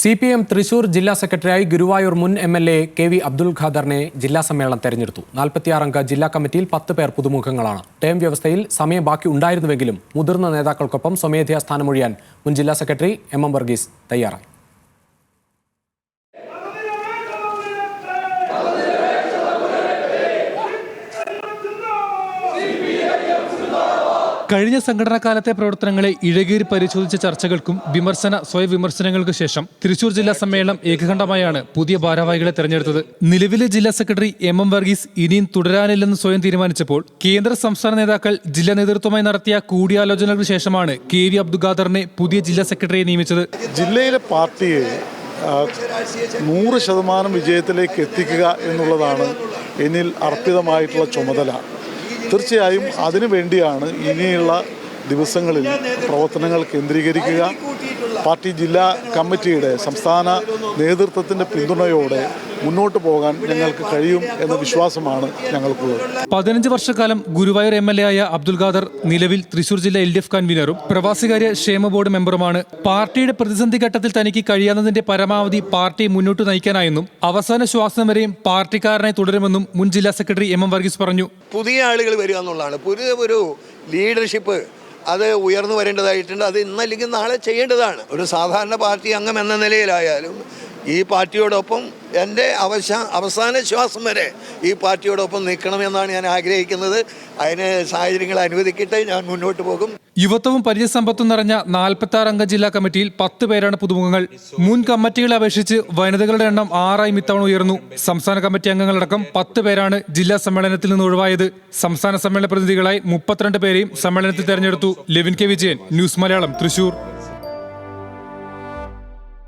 C P M Thrissur ജില്ലാ സെക്രട്ടറിയായി ഗുരുവായൂർ മുൻ M L A K V Abdul ഖാദറിനെ ജില്ലാ സമ്മേളനം തെരഞ്ഞെടുത്തു. നാൽപ്പത്തിയാറംഗ ജില്ലാ കമ്മിറ്റിയിൽ പത്ത് പേർ പുതുമുഖങ്ങളാണ്. ടേം വ്യവസ്ഥയിൽ സമയം ബാക്കി ഉണ്ടായിരുന്നുവെങ്കിലും മുതിർന്ന നേതാക്കൾക്കൊപ്പം സ്വമേധയാ സ്ഥാനമൊഴിയാൻ മുൻ ജില്ലാ സെക്രട്ടറി എം എം വർഗീസ് തയ്യാറായി. കഴിഞ്ഞ സംഘടനാ കാലത്തെ പ്രവർത്തനങ്ങളെ ഇഴകീറി പരിശോധിച്ച ചർച്ചകൾക്കും വിമർശന സ്വയ വിമർശനങ്ങൾക്കു ശേഷം തൃശൂർ ജില്ലാ സമ്മേളനം ഏകകണ്ഠമായാണ് പുതിയ ഭാരവാഹികളെ തെരഞ്ഞെടുത്തത്. നിലവിലെ ജില്ലാ സെക്രട്ടറി എം എം വർഗീസ് ഇനിയും തുടരാനില്ലെന്ന് സ്വയം തീരുമാനിച്ചപ്പോൾ കേന്ദ്ര സംസ്ഥാന നേതാക്കൾ ജില്ലാ നേതൃത്വമായി നടത്തിയ കൂടിയാലോചനകൾക്ക് ശേഷമാണ് കെ വി അബ്ദു ഖാദറിനെ പുതിയ ജില്ലാ സെക്രട്ടറിയെ നിയമിച്ചത്. ജില്ലയിലെ പാർട്ടിയെ നൂറ് ശതമാനം വിജയത്തിലേക്ക് എത്തിക്കുക എന്നുള്ളതാണ് എന്നിൽ അർപ്പിതമായിട്ടുള്ള ചുമതല. തീർച്ചയായും അതിനു വേണ്ടിയാണ് ഇനിയുള്ള ദിവസങ്ങളിൽ പ്രവർത്തനങ്ങൾ കേന്ദ്രീകരിക്കുക. പാർട്ടി ജില്ലാ കമ്മിറ്റിയുടെ സംസ്ഥാന നേതൃത്വത്തിന്റെ പിന്തുണയോടെ മുന്നോട്ട് പോകാൻ ഞങ്ങൾക്ക് കഴിയും എന്ന വിശ്വാസമാണ് ഞങ്ങൾക്കുള്ളത്. പതിനഞ്ച് വർഷക്കാലം ഗുരുവായൂർ എം എൽ എ ആയ അബ്ദുൽ ഖാദർ നിലവിൽ തൃശൂർ ജില്ലാ എൽ ഡി എഫ് കൺവീനറും പ്രവാസികാര്യ ക്ഷേമ ബോർഡ് മെമ്പറുമാണ്. പാർട്ടിയുടെ പ്രതിസന്ധി ഘട്ടത്തിൽ തനിക്ക് കഴിയാവുന്നതിന്റെ പരമാവധി പാർട്ടി മുന്നോട്ട് നയിക്കാനായെന്നും അവസാന ശ്വാസം വരെയും പാർട്ടിക്കാരനായി തുടരുമെന്നും മുൻ ജില്ലാ സെക്രട്ടറി എം എം വർഗീസ് പറഞ്ഞു. പുതിയ ആളുകൾ വരിക എന്നുള്ളതാണ്. പുതിയ ഒരു ലീഡർഷിപ്പ് അത് ഉയർന്നു വരേണ്ടതായിട്ടുണ്ട്. അത് ഇന്നല്ലെങ്കിൽ നാളെ ചെയ്യേണ്ടതാണ്. ഒരു സാധാരണ പാർട്ടി അംഗം എന്ന നിലയിലായാലും ഈ പാർട്ടിയോടൊപ്പം എന്റെ അവശ അവസാന ശ്വാസം വരെ ഈ പാർട്ടിയോടൊപ്പം നിൽക്കണമെന്നാണ് ഞാൻ ആഗ്രഹിക്കുന്നത്. അതിന് സാഹചര്യങ്ങൾ അനുവദിക്കട്ടെ ഞാൻ മുന്നോട്ട് പോകും. യുവത്വവും പരിചയസമ്പത്തും നിറഞ്ഞ നാൽപ്പത്തി ആറ് അംഗ ജില്ലാ കമ്മിറ്റിയിൽ പത്ത് പേരാണ് പുതുമുഖങ്ങൾ. മുൻ കമ്മിറ്റികളെ അപേക്ഷിച്ച് വനിതകളുടെ എണ്ണം ആറായും ഇത്തവണ ഉയർന്നു. സംസ്ഥാന കമ്മിറ്റി അംഗങ്ങളടക്കം പത്ത് പേരാണ് ജില്ലാ സമ്മേളനത്തിൽ നിന്ന് ഒഴിവായത്. സംസ്ഥാന സമ്മേളന പ്രതിനിധികളായി മുപ്പത്തിരണ്ട് പേരെയും സമ്മേളനത്തിൽ തെരഞ്ഞെടുത്തു. Levin K Vijayan news Malayalam Thrissur.